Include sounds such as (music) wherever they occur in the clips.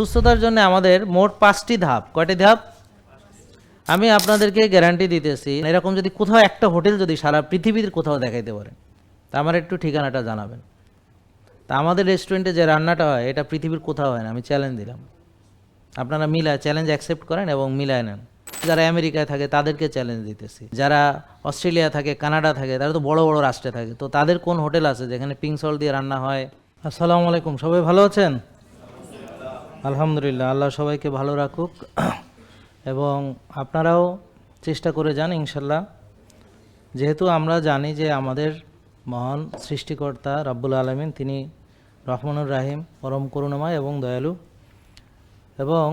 সুস্থতার জন্য আমাদের মোট পাঁচটি ধাপ। কয়টি ধাপ? আমি আপনাদেরকে গ্যারান্টি দিতেছি, এরকম যদি কোথাও একটা হোটেল যদি সারা পৃথিবীর কোথাও দেখাইতে পারে তা আমার একটু ঠিকানাটা জানাবেন। তা আমাদের রেস্টুরেন্টে যে রান্নাটা হয়, এটা পৃথিবীর কোথাও হয় না, আমি চ্যালেঞ্জ দিলাম। আপনারা মিলায় চ্যালেঞ্জ অ্যাকসেপ্ট করেন এবং মিলায় নেন। যারা আমেরিকায় থাকে, তাদেরকে চ্যালেঞ্জ দিতেছি। যারা অস্ট্রেলিয়া থাকে, কানাডা থাকে, তারা তো বড় বড় রাষ্ট্রে থাকে, তো তাদের কোন হোটেল আছে যেখানে পিঙ্ক সল দিয়ে রান্না হয়? আসসালামু আলাইকুম, সবাই ভালো আছেন? আলহামদুলিল্লাহ, আল্লাহ সবাইকে ভালো রাখুক। এবং আপনারাও চেষ্টা করে যান ইনশাল্লাহ যেহেতু আমরা জানি যে আমাদের মহান সৃষ্টিকর্তা রাব্বুল আলমিন, তিনি রহমানুর রাহিম, পরম করুণাময় এবং দয়ালু। এবং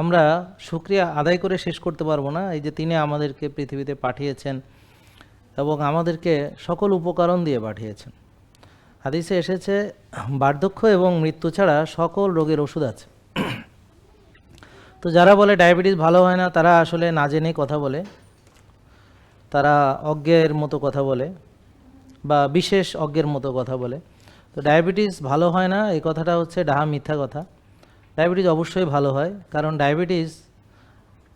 আমরা শুক্রিয়া আদায় করে শেষ করতে পারব না, এই যে তিনি আমাদেরকে পৃথিবীতে পাঠিয়েছেন এবং আমাদেরকে সকল উপকরণ দিয়ে পাঠিয়েছেন। হাদিসে এসেছে, বার্ধক্য এবং মৃত্যু ছাড়া সকল রোগের ওষুধ আছে। তো যারা বলে ডায়াবেটিস ভালো হয় না, তারা আসলে না জেনেই কথা বলে। তারা অজ্ঞের মতো কথা বলে বা বিশেষ অজ্ঞের মতো কথা বলে। তো ডায়াবেটিস ভালো হয় না, এই কথাটা হচ্ছে ডাহা মিথ্যা কথা। ডায়াবেটিস অবশ্যই ভালো হয়, কারণ ডায়াবেটিস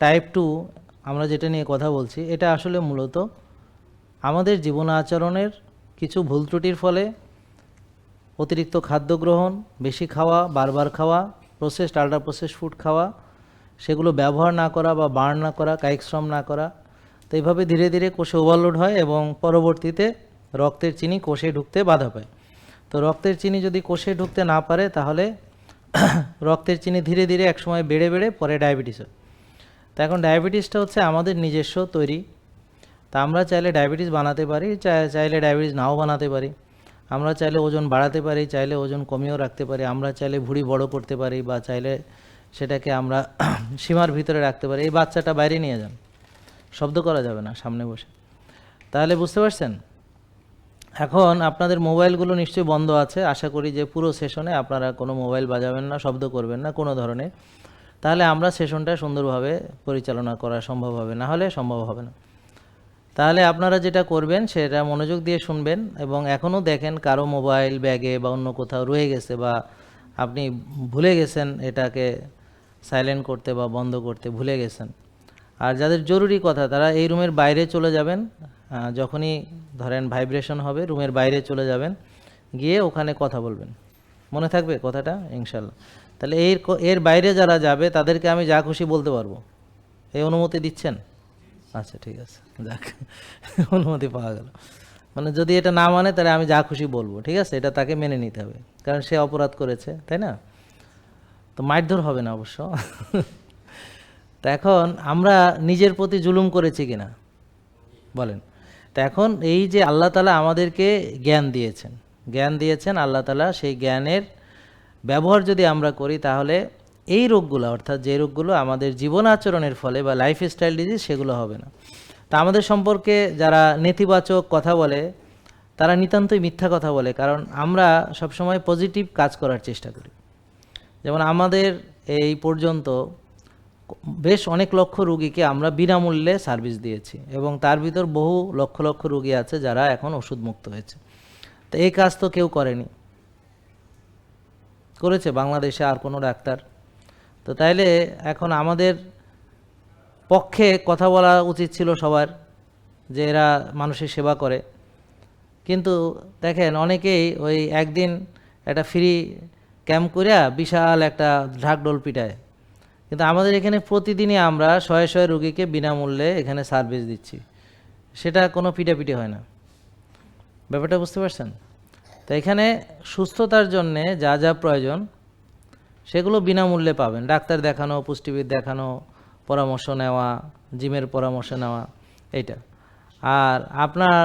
টাইপ টু আমরা যেটা নিয়ে কথা বলছি, এটা আসলে মূলত আমাদের জীবন আচরণের কিছু ভুল ত্রুটির ফলে অতিরিক্ত খাদ্য গ্রহণ, বেশি খাওয়া, বারবার খাওয়া প্রসেসড আল্ট্রা প্রসেস ফুড খাওয়া, সেগুলো ব্যবহার না করা বা বার্ন না করা, কায়িক শ্রম না করা, তো এইভাবে ধীরে ধীরে কোষে ওভারলোড হয় এবং পরবর্তীতে রক্তের চিনি কোষে ঢুকতে বাধা পায়। তো রক্তের চিনি যদি কোষে ঢুকতে না পারে, তাহলে (clears throat) রক্তের চিনি ধীরে ধীরে একসময় বেড়ে বেড়ে পরে ডায়াবেটিস হয়। তো এখন ডায়াবেটিসটা হচ্ছে আমাদের নিজস্ব তৈরি। তা আমরা চাইলে ডায়াবেটিস বানাতে পারি চাই- চাইলে ডায়াবেটিস নাও বানাতে পারি। আমরা চাইলে ওজন বাড়াতে পারি, চাইলে ওজন কমিয়েও রাখতে পারি, আমরা চাইলে ভুঁড়ি বড় করতে পারি বা চাইলে সেটাকে আমরা (clears throat) সীমার ভিতরে রাখতে পারি। এই বাচ্চাটা বাইরে নিয়ে যান। শব্দ করা যাবে না সামনে বসে। তাহলে বুঝতে পারছেন? এখন আপনাদের মোবাইলগুলো নিশ্চয়ই বন্ধ আছে। আশা করি যে পুরো সেশনে আপনারা কোনো মোবাইল বাজাবেন না, শব্দ করবেন না কোনো ধরনের। তাহলে আমরা সেশনটা সুন্দরভাবে পরিচালনা করা সম্ভব হবে না হলে সম্ভব হবে না। তাহলে আপনারা যেটা করবেন, সেটা মনোযোগ দিয়ে শুনবেন এবং এখনও দেখেন কারও মোবাইল ব্যাগে বা অন্য কোথাও রয়ে গেছে বা আপনি ভুলে গেছেন এটাকে সাইলেন্ট করতে বা বন্ধ করতে ভুলে গেছেন। আর যাদের জরুরি কথা, তারা এই রুমের বাইরে চলে যাবেন। যখনই ধরেন ভাইব্রেশন হবে, রুমের বাইরে চলে যাবেন, গিয়ে ওখানে কথা বলবেন। মনে থাকবে কথাটা? ইনশাল্লাহ তাহলে এর এর বাইরে যারা যাবে, তাদেরকে আমি যা খুশি বলতে পারব। এই অনুমতি দিচ্ছেন? আচ্ছা ঠিক আছে। যাক অনুমতি পাওয়া গেল। মানে যদি এটা না মানে তাহলে আমি যা খুশি বলব, ঠিক আছে? এটা তাকে মেনে নিতে হবে। কারণ সে অপরাধ করেছে, তাই না? তো মারধর হবে না অবশ্য। তা এখন আমরা নিজের প্রতি জুলুম করেছি কিনা? বলেন। তা এখন এই যে আল্লাহ তালা আমাদেরকে জ্ঞান দিয়েছেন জ্ঞান দিয়েছেন আল্লাহ তালা সেই জ্ঞানের ব্যবহার যদি আমরা করি, তাহলে এই রোগগুলো, অর্থাৎ যে রোগগুলো আমাদের জীবন আচরণের ফলে বা লাইফ স্টাইল ডিজিজ সেগুলো হবে না। তা আমাদের সম্পর্কে যারা নেতিবাচক কথা বলে, তারা নিতান্তই মিথ্যা কথা বলে, কারণ আমরা সবসময় পজিটিভ কাজ করার চেষ্টা করি। যেমন আমাদের এই পর্যন্ত বেশ অনেক লক্ষ রুগীকে আমরা বিনামূল্যে সার্ভিস দিয়েছি এবং তার ভিতর বহু লক্ষ লক্ষ রুগী আছে যারা এখন ওষুধ মুক্ত হয়েছে। তো এই কাজ তো কেউ করেনি। করেছে, বাংলাদেশে আর কোনো ডাক্তার তো তাইলে এখন আমাদের পক্ষে কথা বলা উচিত ছিল সবার, যে এরা মানুষের সেবা করে। কিন্তু দেখেন অনেকেই ওই একদিন একটা ফ্রি ক্যাম্প করিয়া বিশাল একটা ঢাকডোল পিটায়। কিন্তু আমাদের এখানে প্রতিদিনই আমরা শয়ে শয়ে রুগীকে বিনামূল্যে এখানে সার্ভিস দিচ্ছি। সেটা কোনো পিটাপিটি হয় না। ব্যাপারটা বুঝতে পারছেন? তো এখানে সুস্থতার জন্যে যা যা প্রয়োজন সেগুলো বিনামূল্যে পাবেন। ডাক্তার দেখানো, পুষ্টিবিদ দেখানো, পরামর্শ নেওয়া, জিমের পরামর্শ নেওয়া, এইটা। আর আপনার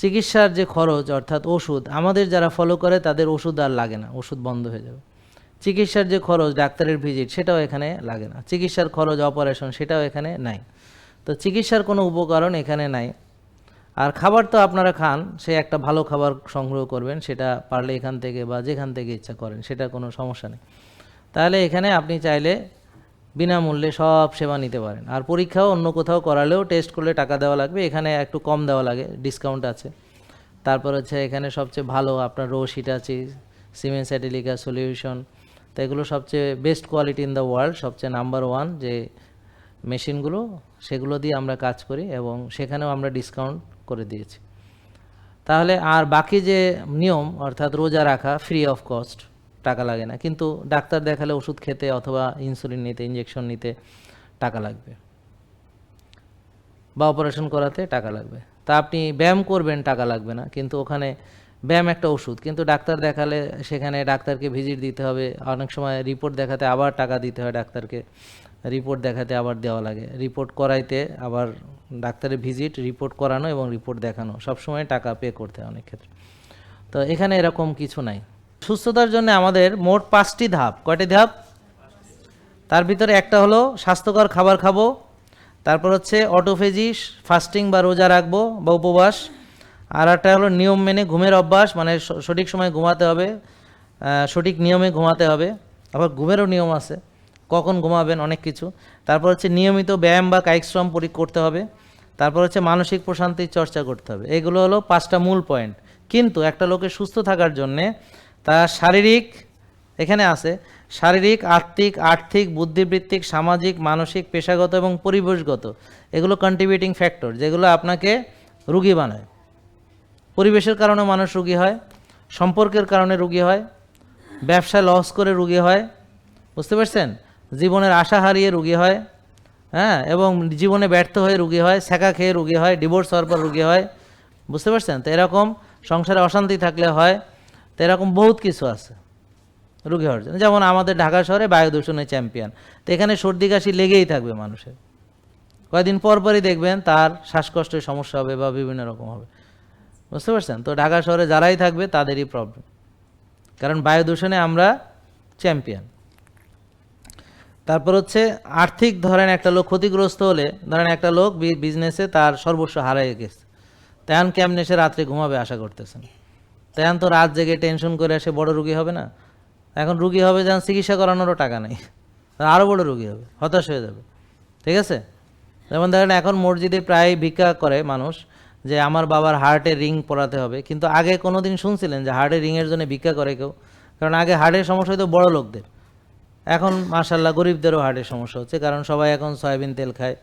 চিকিৎসার যে খরচ, অর্থাৎ ওষুধ, আমাদের যারা ফলো করে, তাদের ওষুধ আর লাগে না, ওষুধ বন্ধ হয়ে যাবে। চিকিৎসার যে খরচ, ডাক্তারের ভিজিট সেটাও এখানে লাগে না। চিকিৎসার খরচ অপারেশন সেটাও এখানে নাই। তো চিকিৎসার কোনো উপকরণ এখানে নাই। আর খাবার তো আপনারা খান, সে একটা ভালো খাবার সংগ্রহ করবেন, সেটা পারলে এখান থেকে বা যেখান থেকে ইচ্ছা করেন, সেটা কোনো সমস্যা নেই। তাহলে এখানে আপনি চাইলে বিনামূল্যে সব সেবা নিতে পারেন। আর পরীক্ষাও অন্য কোথাও করালেও টেস্ট করলে টাকা দেওয়া লাগবে, এখানে একটু কম দেওয়া লাগে ডিসকাউন্ট আছে। তারপর হচ্ছে এখানে সবচেয়ে ভালো আপনার রো আছে সিমেন্ট স্যাটেলিকা সলিউশন তো এগুলো সবচেয়ে best quality in the world সবচেয়ে নাম্বার ওয়ান যে মেশিনগুলো সেগুলো দিয়ে আমরা কাজ করি এবং সেখানেও আমরা ডিসকাউন্ট করে দিয়েছি। তাহলে আর বাকি যে নিয়ম, অর্থাৎ রোজা রাখা ফ্রি অফ কস্ট টাকা লাগে না। কিন্তু ডাক্তার দেখালে ওষুধ খেতে অথবা ইনসুলিন নিতে ইঞ্জেকশন নিতে টাকা লাগবে। বা অপারেশন করাতে টাকা লাগবে। তা আপনি ব্যায়াম করবেন, টাকা লাগবে না। কিন্তু ওখানে ব্যায়াম একটা ওষুধ। কিন্তু ডাক্তার দেখালে সেখানে ডাক্তারকে ভিজিট দিতে হবে। অনেক সময় রিপোর্ট দেখাতে আবার টাকা দিতে হয় ডাক্তারকে। রিপোর্ট দেখাতে আবার দেওয়া লাগে। রিপোর্ট করাইতে আবার ডাক্তারের ভিজিট রিপোর্ট করানো এবং রিপোর্ট দেখানো। সবসময় টাকা পে করতে অনেক ক্ষেত্রে। তো এখানে এরকম কিছু নাই। সুস্থতার জন্য আমাদের মোট পাঁচটি ধাপ। কয়টি ধাপ? তার ভিতরে একটা হলো স্বাস্থ্যকর খাবার খাব, তারপর হচ্ছে অটোফেজি ফাস্টিং বা রোজা রাখব বা উপবাস, আর একটা হলো নিয়ম মেনে ঘুমের অভ্যাস মানে সঠিক সময় ঘুমাতে হবে সঠিক নিয়মে ঘুমাতে হবে। আবার ঘুমেরও নিয়ম আছে। কখন ঘুমাবেন, অনেক কিছু। তারপর হচ্ছে নিয়মিত ব্যায়াম বা কায়িক শ্রম করতে হবে। তারপর হচ্ছে মানসিক প্রশান্তির চর্চা করতে হবে। এগুলো হলো পাঁচটা মূল পয়েন্ট। কিন্তু একটা লোকের সুস্থ থাকার জন্যে তার শারীরিক, এখানে আছে, শারীরিক, আর্থিক আর্থিক, বুদ্ধিবৃত্তিক, সামাজিক, মানসিক, পেশাগত এবং পরিবেশগত এগুলো কন্ট্রিবিউটিং ফ্যাক্টর যেগুলো আপনাকে রুগী বানায়। পরিবেশের কারণে মানুষ রুগী হয়, সম্পর্কের কারণে রুগী হয়, ব্যবসায় লস করে রুগী হয়। বুঝতে পারছেন? জীবনের আশা হারিয়ে রুগী হয় হ্যাঁ এবং জীবনে ব্যর্থ হয়ে রুগী হয় সেকা খেয়ে রুগী হয় ডিভোর্স হওয়ার পর রুগী হয়, বুঝতে পারছেন? তো এরকম সংসারে অশান্তি থাকলে হয়, তো এরকম বহুত কিছু আছে রুগী হওয়ার জন্য। যেমন আমাদের ঢাকা শহরে বায়ু দূষণের চ্যাম্পিয়ন তো এখানে সর্দি কাশি লেগেই থাকবে মানুষের। কয়েকদিন পর পরই দেখবেন তার শ্বাসকষ্টের সমস্যা হবে বা বিভিন্ন রকম হবে। বুঝতে পারছেন? তো ঢাকা শহরে যারাই থাকবে তাদেরই প্রবলেম কারণ বায়ু দূষণে আমরা চ্যাম্পিয়ন তারপর হচ্ছে আর্থিক ধরেন একটা লোক ক্ষতিগ্রস্ত হলে, ধরেন একটা লোক বিজনেসে তার সর্বস্ব হারাই গেছে। তেমন কেমনে সে রাত্রে ঘুমাবে আশা করতেছেন? তেমন তো রাত জেগে টেনশন করে সে বড় রুগী হবে না? এখন রুগী হবে যেন চিকিৎসা করানোরও টাকা নেই। আরও বড় রুগী হবে, হতাশ হয়ে যাবে। ঠিক আছে? যেমন ধরেন এখন মসজিদে প্রায় ভিক্ষা করে মানুষ যে, আমার বাবার হার্টে রিং পরাতে হবে। কিন্তু আগে কোনো দিন শুনছিলেন যে হার্টে রিংয়ের জন্য ভিক্ষা করে কেউ? কারণ আগে হার্টের সমস্যা হতো বড় লোকদের। এখন মার্শাল্লাহ গরিবদেরও হার্টের সমস্যা হচ্ছে, কারণ সবাই এখন সয়াবিন তেল খায়।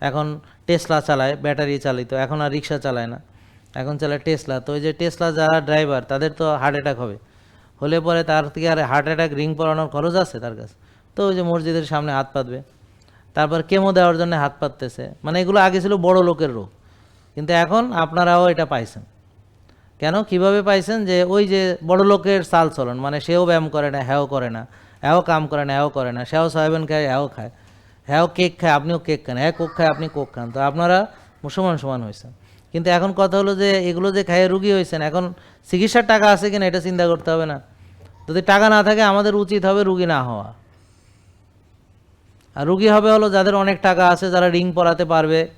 এখন টেসলা চালায়, ব্যাটারি চালিত, এখন আর রিক্সা চালায় না। এখন চালায় টেসলা, তো ওই যে টেসলা যারা ড্রাইভার, তাদের তো হার্ট অ্যাটাক হবে। হলে পরে তার থেকে আর হার্ট অ্যাটাক, রিং পরানোর খরচ আছে তার কাছে। তো ওই যে মসজিদের সামনে হাত পাতবে। তারপর কেমো দেওয়ার জন্য হাত পাততেছে। মানে এগুলো আগে ছিল বড় লোকের রোগ। কিন্তু এখন আপনারাও এটা পাইছেন। কেন? কীভাবে পাইছেন যে ওই যে বড় লোকের চাল চলন মানে সেও ব্যায়াম করে না হ্যাও করে না। হ্যাও কাম করে না হ্যাও করে না। সেও সয়াবিন খায় হ্যাও খায়। হ্যাও কেক খায়, আপনিও কেক খান। হ্যাঁ কোক খায়, আপনি কোক খান। তো আপনারা মুসলমান সমান হয়েছেন। কিন্তু এখন কথা হলো যে, এগুলো যে খাইয়ে রুগী হয়েছেন, এখন চিকিৎসার টাকা আছে কিনা এটা চিন্তা করতে হবে না। যদি টাকা না থাকে, আমাদের উচিত হবে রুগী না হওয়া। আর রুগী হবে হলো যাদের অনেক টাকা আছে, যারা রিং পরাতে পারবে,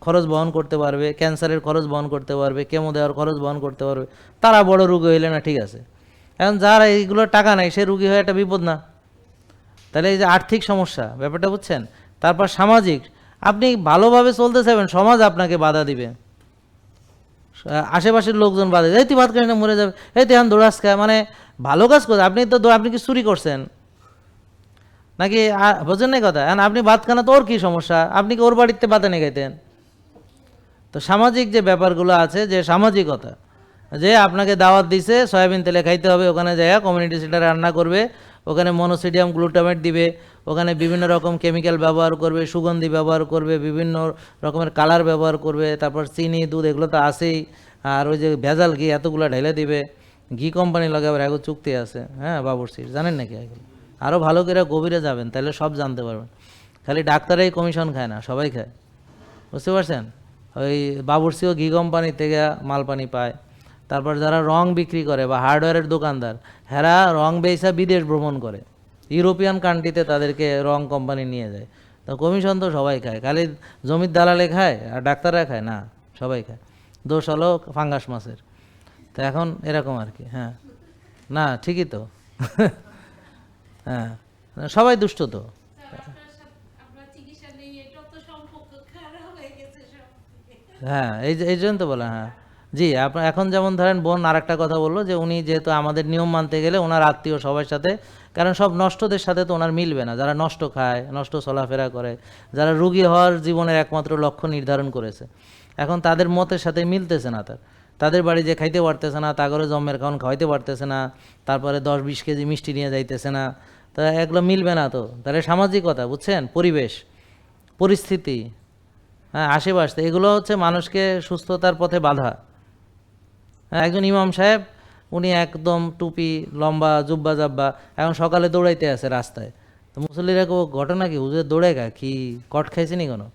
খরচ বহন করতে পারবে, ক্যান্সারের খরচ বহন করতে পারবে, কেমো দেওয়ার খরচ বহন করতে পারবে, তারা বড় রুগী হইলে না ঠিক আছে। এখন যার এইগুলো টাকা নাই, সে রুগী হয়ে একটা বিপদ না। তাহলে এই যে আর্থিক সমস্যা, ব্যাপারটা বুঝছেন? তারপর সামাজিক, আপনি ভালোভাবে চলতে চাইবেন সমাজ আপনাকে বাধা দিবে। আশেপাশের লোকজন বাধা এই তুই ভাত খাই না, মরে যাবে। এই তুই এখন দৌড়াস খায় মানে ভালো কাজ করছে, আপনি তো আপনি কি চুরি করছেন? নাকি বোঝেন না কথা? এখন আপনি ভাত খানা, তো ওর কী সমস্যা? আপনি কি ওর বাড়িতে ভাতে নিয়ে খাইতেন? তো সামাজিক যে ব্যাপারগুলো আছে, যে সামাজিকতা যে আপনাকে দাওয়াত দিছে, সয়াবিন তেলে খাইতে হবে, ওখানে যায় কমিউনিটি সেন্টারে রান্না করবে, ওখানে মনোসিডিয়াম গ্লুটামেট দিবে, ওখানে বিভিন্ন রকম কেমিক্যাল ব্যবহার করবে, সুগন্ধি ব্যবহার করবে, বিভিন্ন রকমের কালার ব্যবহার করবে, তারপর চিনি, দুধ, এগুলো তো আছেই। আর ওই যে ভেজাল ঘি, এতগুলো ঢেলে দিবে। ঘি কোম্পানি লগে আবার এগুলো চুক্তি আছে হ্যাঁ বাবুরসির জানেন নাকি এগুলো আরও ভালো করে গভীরে যাবেন, তাহলে সব জানতে পারবেন। খালি ডাক্তারাই কমিশন খায় না, সবাই খায়। বুঝতে পারছেন? ওই বাবুরসিও ঘি কোম্পানি থেকে মাল পানি পায়। তারপর যারা রং বিক্রি করে বা হার্ডওয়্যারের দোকানদার হেরা রং বেচা বিদেশ ভ্রমণ করে। ইউরোপিয়ান কান্ট্রিতে তাদেরকে রং কোম্পানি নিয়ে যায়। তো কমিশন তো সবাই খায়। খালি জমির দালালে খায় আর ডাক্তাররা খায়? না সবাই খায়। দোষ হলো ফাঙ্গাস মাছের। তো এখন এরকম আর কি হ্যাঁ। না ঠিকই তো। (laughs) হ্যাঁ সবাই দুষ্ট তো। হয়ে। হ্যাঁ এই এই জন্য তো বলা হ্যাঁ। জি এখন যেমন ধরেন বোন আর একটা কথা বলল যে উনি যেহেতু আমাদের নিয়ম মানতে গেলে ওনার আত্মীয় সবার সাথে, কারণ সব নষ্টদের সাথে তো ওনার মিলবে না। যারা নষ্ট খায়, নষ্ট চলাফেরা করে, যারা রুগী হওয়ার জীবনের একমাত্র লক্ষ্য নির্ধারণ করেছে, এখন তাদের মতের সাথে মিলতেছে না তার। তাদের বাড়ি যে খাইতে পারতেছে না, তাগরে জম্মের খাওয়ান খাওয়াইতে পারতেছে না, তারপরে দশ বিশ কেজি মিষ্টি নিয়ে যাইতেছে না, তা এগুলো মিলবে না তো। তাহলে সামাজিকতা, বুঝছেন? পরিবেশ, পরিস্থিতি হ্যাঁ আশেপাশে এগুলো হচ্ছে মানুষকে সুস্থতার পথে বাধা। একজন ইমাম সাহেব, উনি একদম টুপি, লম্বা, জুব্বা জাব্বা, এখন সকালে দৌড়াইতে আছে রাস্তায়। তো মুসল্লিরা কেউ ঘটনা কি? হুজুর দৌড়ে গা? কি কট খাইছে নি কোনো?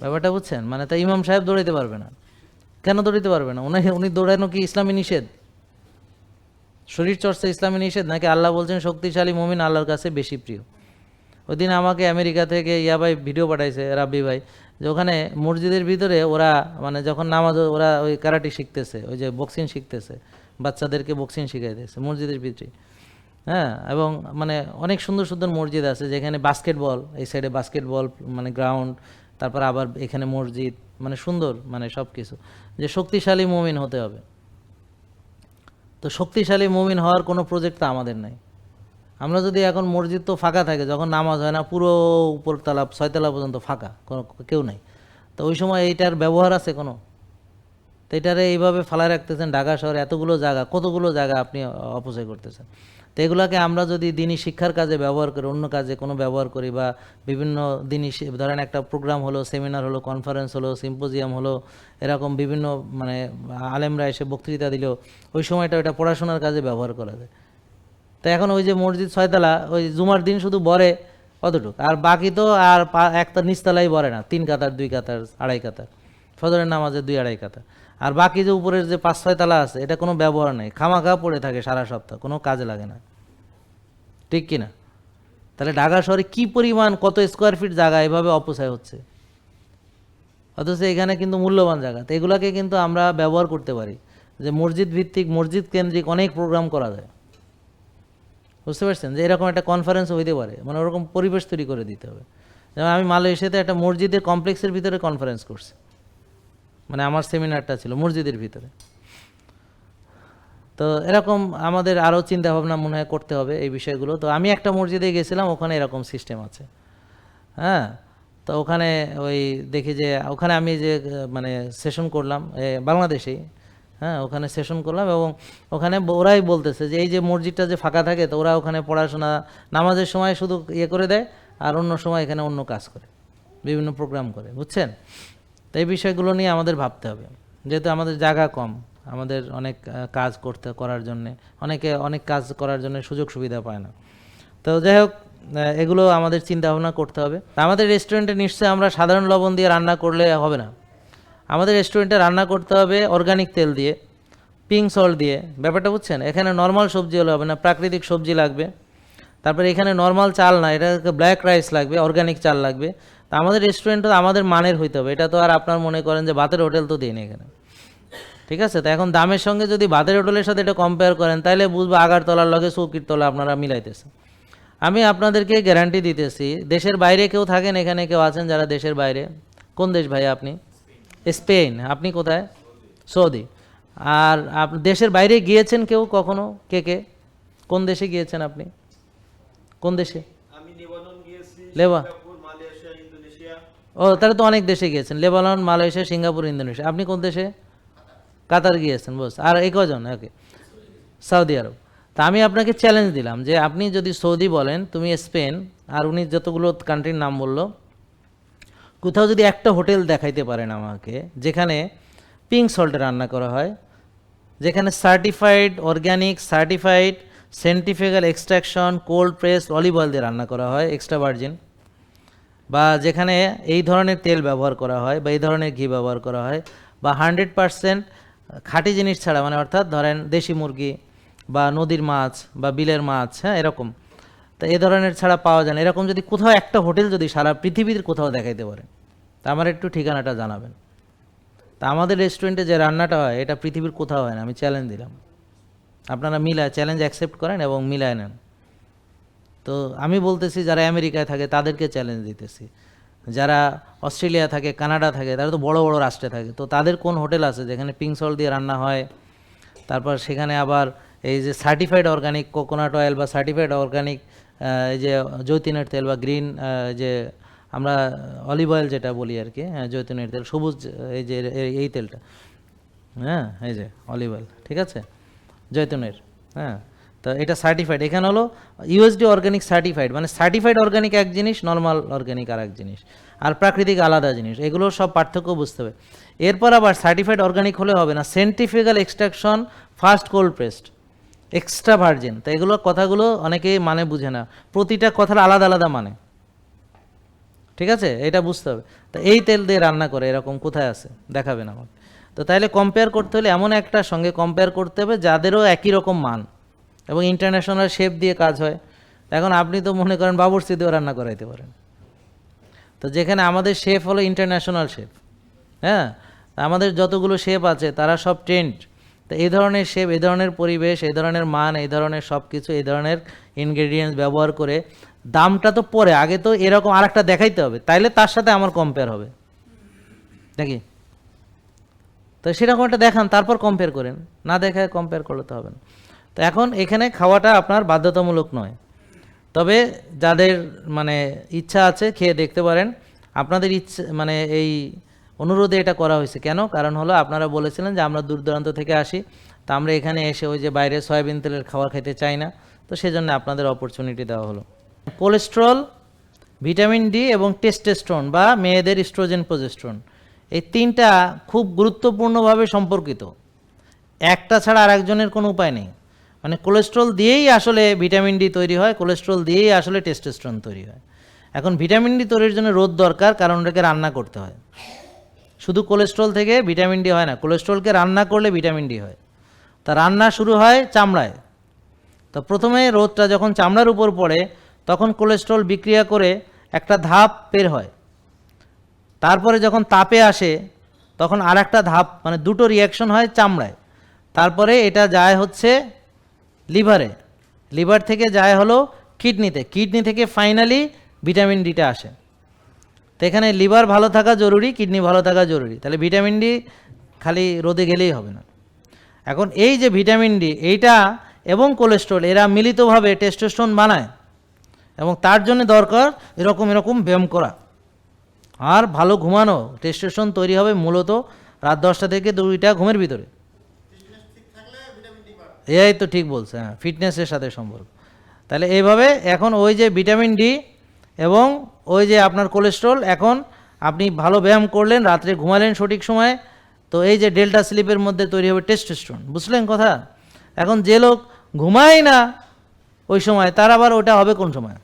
ব্যাপারটা বুঝছেন? মানে তা ইমাম সাহেব দৌড়াইতে পারবে না। কেন দৌড়াইতে পারবে না? উনি উনি দৌড়ানো কি ইসলামী নিষেধ? শরীর চর্চা ইসলামী নিষেধ? নাকি আল্লাহ বলছেন, শক্তিশালী মমিন আল্লাহর কাছে বেশি প্রিয়? ওই দিন আমাকে আমেরিকা থেকে ইয়া ভাই ভিডিও পাঠাইছে রাব্বি ভাই। যে ওখানে মসজিদের ভিতরে ওরা মানে যখন নামাজ, ওরা ওই কারাটি শিখতেছে, ওই যে বক্সিং শিখতেছে, বাচ্চাদেরকে বক্সিং শিখাইতেছে মসজিদের ভিতরে। হ্যাঁ এবং মানে অনেক সুন্দর সুন্দর মসজিদ আছে যেখানে বাস্কেটবল এই সাইডে বাস্কেটবল মানে গ্রাউন্ড তারপর আবার এখানে মসজিদ মানে সুন্দর মানে সব কিছু যে শক্তিশালী মুমিন হতে হবে। তো শক্তিশালী মুমিন হওয়ার কোনো প্রজেক্ট তো আমাদের নাই। আমরা যদি এখন মসজিদ তো ফাঁকা থাকে, যখন নামাজ হয় না, পুরো উপরতলা, ছয়তলা পর্যন্ত ফাঁকা, কোনো কেউ নাই। তো ওই সময় এইটার ব্যবহার আছে কোনো? তো এটারে এইভাবে ফালায় রাখতেছেন ঢাকা শহরে, এতগুলো জায়গা, কতগুলো জায়গা আপনি অপচয় করতেছেন? তো এগুলোকে আমরা যদি দিনই শিক্ষার কাজে ব্যবহার করি, অন্য কাজে কোনো ব্যবহার করি বা বিভিন্ন দিনই ধরেন একটা প্রোগ্রাম হলো সেমিনার হলো কনফারেন্স হলো সিম্পোজিয়াম হলো, এরকম বিভিন্ন মানে আলেমরা এসে বক্তৃতা দিল ওই সময়টা ওটা পড়াশোনার কাজে ব্যবহার করা যায়। তো এখন ওই যে মসজিদ ছয়তলা, ওই জুমার দিন শুধু বরে অতটুকু। আর বাকি তো আর একটা নিচতলাই বরে না, তিন কাতার, দুই কাতার, আড়াই কাতার। ফজরের নামাজে দুই আড়াই কাতার। আর বাকি যে উপরের যে পাঁচ ছয় তালা আছে, এটা কোনো ব্যবহার নেই। খামাখা পড়ে থাকে সারা সপ্তাহ, কোনো কাজে লাগে না। ঠিক কি না তাহলে ঢাকা শহরে কি পরিমাণ, কত স্কোয়ার ফিট জায়গা, এভাবে অপচয় হচ্ছে? অথচ এখানে কিন্তু মূল্যবান জায়গা। তো এগুলাকে কিন্তু আমরা ব্যবহার করতে পারি। যে মসজিদ ভিত্তিক, মসজিদ কেন্দ্রিক অনেক প্রোগ্রাম করা যায়। বুঝতে পারছেন? যে এরকম একটা কনফারেন্স হইতে পারে মানে ওরকম পরিবেশ তৈরি করে দিতে হবে। যেমন আমি মালয়েশিয়াতে একটা মসজিদের কমপ্লেক্সের ভিতরে কনফারেন্স করছি। মানে আমার সেমিনারটা ছিল মসজিদের ভিতরে। তো এরকম আমাদের আরও চিন্তাভাবনা মনে হয় করতে হবে এই বিষয়গুলো। তো আমি একটা মসজিদে গেছিলাম, ওখানে এরকম সিস্টেম আছে। হ্যাঁ? তো ওখানে ওই দেখি যে, ওখানে আমি যে মানে সেশন করলাম বাংলাদেশেই। হ্যাঁ ওখানে সেশন করলাম এবং ওখানে ওরাই বলতেছে যে, এই যে মসজিদটা যে ফাঁকা থাকে, তো ওরা ওখানে পড়াশোনা, নামাজের সময় শুধু ইয়ে করে দেয় আর অন্য সময় এখানে অন্য কাজ করে, বিভিন্ন প্রোগ্রাম করে। বুঝছেন? তো এই বিষয়গুলো নিয়ে আমাদের ভাবতে হবে। যেহেতু আমাদের জায়গা কম, আমাদের অনেক কাজ করতে, করার জন্যে, অনেকে অনেক কাজ করার জন্য সুযোগ সুবিধা পায় না। তো যাই হোক এগুলো আমাদের চিন্তা ভাবনা করতে হবে। আমাদের রেস্টুরেন্টে নিশ্চয়ই আমরা সাধারণ লবণ দিয়ে রান্না করলে হবে না। আমাদের রেস্টুরেন্টে রান্না করতে হবে অর্গানিক তেল দিয়ে পিঙ্ক সল্ট দিয়ে। ব্যাপারটা বুঝছেন? এখানে নর্মাল সবজি হলে হবে না, প্রাকৃতিক সবজি লাগবে। তারপরে এখানে নর্মাল চাল না এটা ব্ল্যাক রাইস লাগবে অর্গানিক চাল লাগবে। তা আমাদের রেস্টুরেন্টটা আমাদের মানের হইতে হবে। এটা তো আর আপনার মনে করেন যে ভাতের হোটেল তো দিন এখানে। ঠিক আছে? তো এখন দামের সঙ্গে যদি ভাতের হোটেলের সাথে এটা কম্পেয়ার করেন তাহলে বুঝব আগারতলার লগে চৌকির তলা আপনারা মিলাইতেছেন আমি আপনাদেরকে গ্যারান্টি দিতেছি, দেশের বাইরে কেউ থাকেন এখানে, কেউ আছেন যারা দেশের বাইরে? কোন দেশ ভাই আপনি? স্পেন আপনি কোথায়? সৌদি। আর আপ দেশের বাইরে গিয়েছেন কেউ কখনো? কে কে? কোন দেশে গিয়েছেন আপনি? কোন দেশে? লেবা ও তাহলে তো অনেক দেশে গিয়েছেন। Lebanon Malaysia Singapore Indonesia. আপনি কোন দেশে? কাতার গিয়েছেন বস। আর এই কজন? ওকে। Saudi Arabia. তা আমি আপনাকে চ্যালেঞ্জ দিলাম যে আপনি যদি সৌদি বলেন তুমি স্পেন আর উনি যতগুলো কান্ট্রির নাম বলল কোথাও যদি একটা হোটেল দেখাইতে পারেন আমাকে, যেখানে পিঙ্ক সল্টে রান্না করা হয়, যেখানে certified organic certified scientifical extraction cold press olive oil দিয়ে রান্না করা হয় এক্সট্রা ভার্জিন বা যেখানে এই ধরনের তেল ব্যবহার করা হয়, বা এই ধরনের ঘি ব্যবহার করা হয়, বা হান্ড্রেড পারসেন্ট খাঁটি জিনিস ছাড়া মানে অর্থাৎ ধরেন দেশি মুরগি বা নদীর মাছ বা বিলের মাছ হ্যাঁ এরকম। তো এ ধরনের ছাড়া পাওয়া যায় না। এরকম যদি কোথাও একটা হোটেল যদি সারা পৃথিবীর কোথাও দেখাইতে পারে, তা আমার একটু ঠিকানাটা জানাবেন। তা আমাদের রেস্টুরেন্টে যে রান্নাটা হয়, এটা পৃথিবীর কোথাও হয় না, আমি চ্যালেঞ্জ দিলাম। আপনারা মিলায় চ্যালেঞ্জ অ্যাকসেপ্ট করেন এবং মিলায় নেন। তো আমি বলতেছি, যারা আমেরিকায় থাকে, তাদেরকে চ্যালেঞ্জ দিতেছি। যারা অস্ট্রেলিয়া থাকে, কানাডা থাকে, তারা তো বড় বড় রাষ্ট্রে থাকে। তো তাদের কোন হোটেল আছে যেখানে পিঙ্ক সল্ট দিয়ে রান্না হয়? তারপর সেখানে আবার এই যে সার্টিফাইড অর্গানিক কোকোনাট অয়েল বা সার্টিফাইড অর্গানিক এই যে জৈতুনের তেল বা গ্রিন যে আমরা অলিভ অয়েল যেটা বলি আর কি হ্যাঁ জৈতুনের তেল, সবুজ, এই যে এই- তেলটা হ্যাঁ এই যে অলিভ অয়েল ঠিক আছে? জৈতুনের হ্যাঁ তো এটা সার্টিফাইড এখানে হলো ইউএসডি অর্গানিক সার্টিফাইড মানে সার্টিফাইড অর্গানিক এক জিনিস নর্মাল অর্গানিক আর এক জিনিস, আর প্রাকৃতিক আলাদা জিনিস, এগুলো সব পার্থক্য বুঝতে হবে। এরপর আবার সার্টিফাইড অর্গানিক হলে হবে না scientifical extraction first cold pressed extra virgin তো এগুলো কথাগুলো অনেকেই মানে বুঝে না। প্রতিটা কথার আলাদা আলাদা মানে। ঠিক আছে? এটা বুঝতে হবে। তো এই তেল দিয়ে রান্না করে, এরকম কোথায় আছে? দেখাবেন আমাকে। তো তাহলে কম্পেয়ার করতে হলে এমন একটা সঙ্গে কম্পেয়ার করতে হবে, যাদেরও একই রকম মান এবং ইন্টারন্যাশনাল শেপ দিয়ে কাজ হয়। এখন আপনি তো মনে করেন বাবুর্চি দিয়েও রান্না করাইতে পারেন। তো যেখানে আমাদের শেফ হলো ইন্টারন্যাশনাল শেফ হ্যাঁ? আমাদের যতগুলো শেফ আছে, তারা সব ট্রেন্ড তো এই ধরনের শেফ এই ধরনের পরিবেশ, এই ধরনের মান, এই ধরনের সব কিছু এই ধরনের ইনগ্রেডিয়েন্টস ব্যবহার করে দামটা তো পরে, আগে তো এরকম আরেকটা দেখাইতে হবে, তাইলে তার সাথে আমার কম্পেয়ার হবে। নাকি? তো সেরকম একটা দেখান, তারপর কম্পেয়ার করেন, না দেখায় কম্পেয়ার করলে তো হবে না। তো এখন এখানে খাওয়াটা আপনার বাধ্যতামূলক নয়। তবে যাদের মানে ইচ্ছা আছে, খেয়ে দেখতে পারেন, আপনাদের ইচ্ছে মানে এই অনুরোধে এটা করা হয়েছে। কেন? কারণ হলো আপনারা বলেছিলেন যে আমরা দূর দূরান্ত থেকে আসি, তা আমরা এখানে এসে ওই যে বাইরে সয়াবিন তেলের খাবার খেতে চাই না। তো সেজন্য আপনাদের অপরচুনিটি দেওয়া হলো। কোলেস্ট্রল ভিটামিন ডি এবং টেস্টেস্ট্রন বা মেয়েদের ইস্ট্রোজেন প্রজেস্ট্রন এই তিনটা খুব গুরুত্বপূর্ণভাবে সম্পর্কিত। একটা ছাড়া আর একজনের কোনো উপায় নেই। মানে কোলেস্ট্রল দিয়েই আসলে ভিটামিন ডি তৈরি হয় কোলেস্ট্রল দিয়েই আসলে টেস্টোস্টেরন তৈরি হয়। এখন ভিটামিন ডি তৈরির জন্য রোদ দরকার, কারণ ওটাকে রান্না করতে হয়। শুধু কোলেস্ট্রল থেকে ভিটামিন ডি হয় না, কোলেস্ট্রলকে রান্না করলে ভিটামিন ডি হয়। তা রান্না শুরু হয় চামড়ায়। তো প্রথমে রোদটা যখন চামড়ার উপর পড়ে, তখন কোলেস্ট্রল বিক্রিয়া করে একটা ধাপ বের হয়। তারপরে যখন তাপে আসে, তখন আর একটা ধাপ মানে দুটো রিয়াকশন হয় চামড়ায়। তারপরে এটা যায় হচ্ছে লিভারে। লিভার থেকে যায় হলো কিডনিতে। কিডনি থেকে ফাইনালি ভিটামিন ডিটা আসে। তো এখানে লিভার ভালো থাকা জরুরি, কিডনি ভালো থাকা জরুরি। তাহলে ভিটামিন ডি খালি রোদে গেলেই হবে না। এখন এই যে ভিটামিন ডি, এইটা এবং কোলেস্ট্রল, এরা মিলিতভাবে টেস্টোস্টেরন বানায় এবং তার জন্য দরকার এরকম এরকম ব্যায়াম করা। আর ভালো ঘুমানো, টেস্টোস্টেরন তৈরি হবে মূলত রাত দশটা থেকে দুইটা ঘুমের ভিতরে। এই তো ঠিক বলছে হ্যাঁ ফিটনেসের সাথে সম্পর্ক। তাহলে এইভাবে এখন ওই যে ভিটামিন ডি এবং ওই যে আপনার কোলেস্ট্রল এখন আপনি ভালো ব্যায়াম করলেন, রাত্রে ঘুমালেন সঠিক সময়ে, তো এই যে ডেল্টা স্লিপের মধ্যে তৈরি হবে টেস্টোস্টেরন বুঝলেন কথা? এখন যে লোক ঘুমায় না ওই সময়, তার আবার ওটা হবে কোন সময়?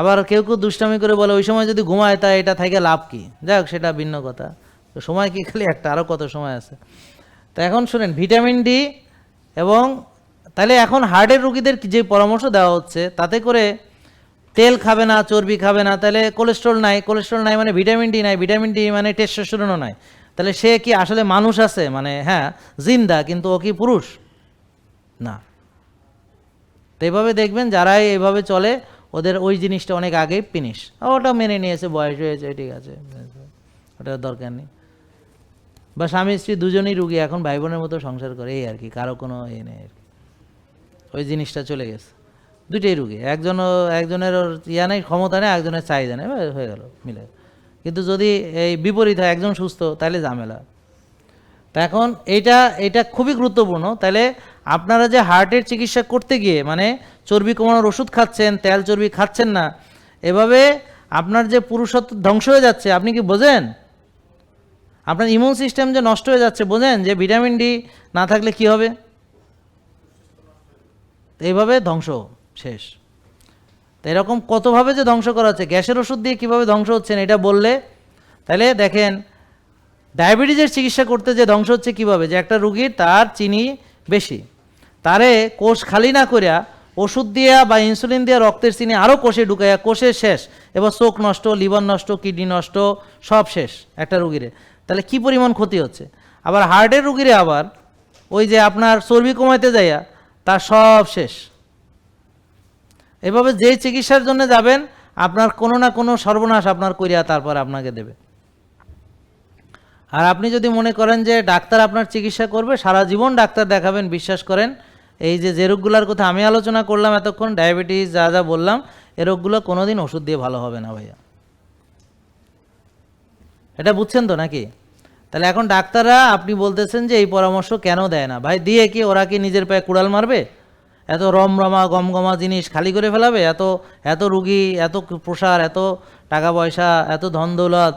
আবার কেউ কেউ দুষ্টামি করে বলে, ওই সময় যদি ঘুমায়, তা এটা থেকে লাভ কি? যাই হোক, সেটা ভিন্ন কথা। তো সময় কি খালি একটা আরও কত সময় আছে? তো এখন শুনেন ভিটামিন ডি এবং তাহলে এখন হার্টের রুগীদের যে পরামর্শ দেওয়া হচ্ছে, তাতে করে তেল খাবে না, চর্বি খাবে না, তাহলে কোলেস্ট্রল নাই কোলেস্ট্রল নাই মানে ভিটামিন ডি নাই ভিটামিন ডি মানে টেস্টোস্টেরনও নাই। তাহলে সে কি আসলে মানুষ আছে? মানে হ্যাঁ জিন্দা, কিন্তু ও কি পুরুষ? না। তো এইভাবে দেখবেন যারাই এইভাবে চলে, ওদের ওই জিনিসটা অনেক আগেই ফিনিশ ওটা মেনে নিয়েছে, বয়স হয়েছে, ঠিক আছে। ওটার দরকার নেই। বা স্বামী স্ত্রী দুজনেই রুগী, এখন ভাই বোনের মতো সংসার করে, এই আর কি, কারও কোনো এ নেই আর কি। ওই জিনিসটা চলে গেছে। দুইটাই রুগী। একজন একজনের ইয়া নেই, ক্ষমতা নেই, একজনের চাহিদা নেই হয়ে গেল, মিলে। কিন্তু যদি এই বিপরীত হয়, একজন সুস্থ তাহলে ঝামেলা। তা এখন এইটা এটা খুবই গুরুত্বপূর্ণ। তাহলে আপনারা যে হার্টের চিকিৎসা করতে গিয়ে মানে চর্বি কমানোর ওষুধ খাচ্ছেন, তেল চর্বি খাচ্ছেন না, এভাবে আপনার যে পুরুষত্ব ধ্বংস হয়ে যাচ্ছে, আপনি কি বোঝেন? আপনার ইমিউন সিস্টেম যে নষ্ট হয়ে যাচ্ছে, বোঝেন? যে ভিটামিন ডি না থাকলে কি হবে? এইভাবে ধ্বংস। শেষ। তো এরকম কতভাবে যে ধ্বংস করা হচ্ছে? গ্যাসের ওষুধ দিয়ে কীভাবে ধ্বংস হচ্ছেন এটা বললে? তাহলে দেখেন, ডায়াবেটিসের চিকিৎসা করতে যে ধ্বংস হচ্ছে কীভাবে? যে একটা রুগীর তার চিনি বেশি। তারে কোষ খালি না করিয়া ওষুধ দিয়া বা ইনসুলিন দিয়া রক্তের চিনি আরও কোষে ঢুকাইয়া কোষে শেষ। এবার চোখ নষ্ট, লিভার নষ্ট, কিডনি নষ্ট, সব শেষ একটা রুগীরে। তাহলে কি পরিমাণ ক্ষতি হচ্ছে? আবার হার্টের রুগীরে আবার ওই যে আপনার চর্বি কমাইতে যাইয়া তার সব শেষ। এভাবে যেই চিকিৎসার জন্য যাবেন, আপনার কোনো না কোনো সর্বনাশ আপনার করিয়া তারপর আপনাকে দেবে। আর আপনি যদি মনে করেন যে ডাক্তার আপনার চিকিৎসা করবে, সারা জীবন ডাক্তার দেখাবেন, বিশ্বাস করেন, এই যে যে রোগগুলোর কথা আমি আলোচনা করলাম এতক্ষণ, ডায়াবেটিস যা যা বললাম, এ রোগগুলো কোনো দিন ওষুধ দিয়ে ভালো হবে না ভাইয়া। এটা বুঝছেন তো নাকি? তাহলে এখন ডাক্তাররা আপনি বলতেছেন যে এই পরামর্শ কেন দেয় না? ভাই দিয়ে কি ওরা কি নিজের পায়ে কুড়াল মারবে? এত রমরমা, গমগমা জিনিস খালি করে ফেলাবে? এত এত রুগী, এত প্রসার, এত টাকা পয়সা, এত ধন দৌলত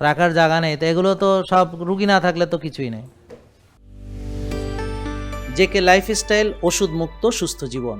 রাখার জায়গা নেই। তো এগুলো তো সব রুগী না থাকলে তো কিছুই নেই। জেকে লাইফস্টাইল ওষুধ মুক্ত সুস্থ জীবন।